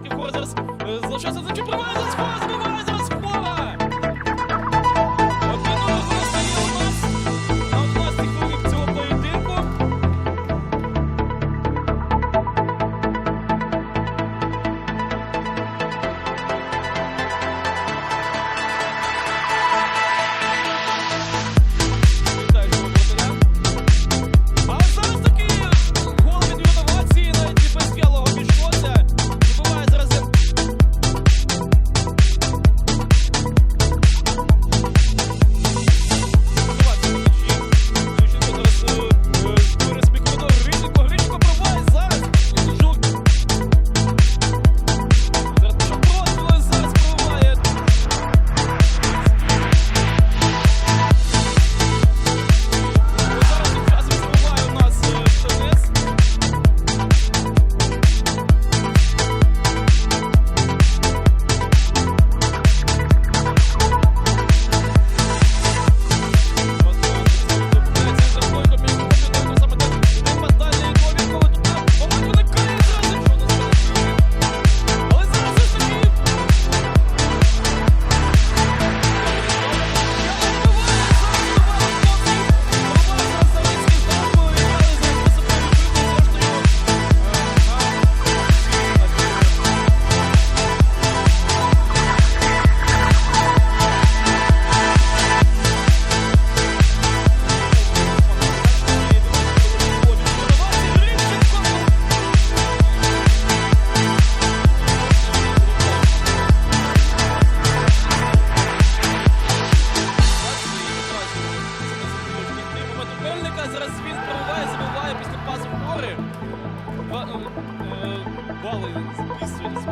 Форзерс залишається за чим провадить. е, Бали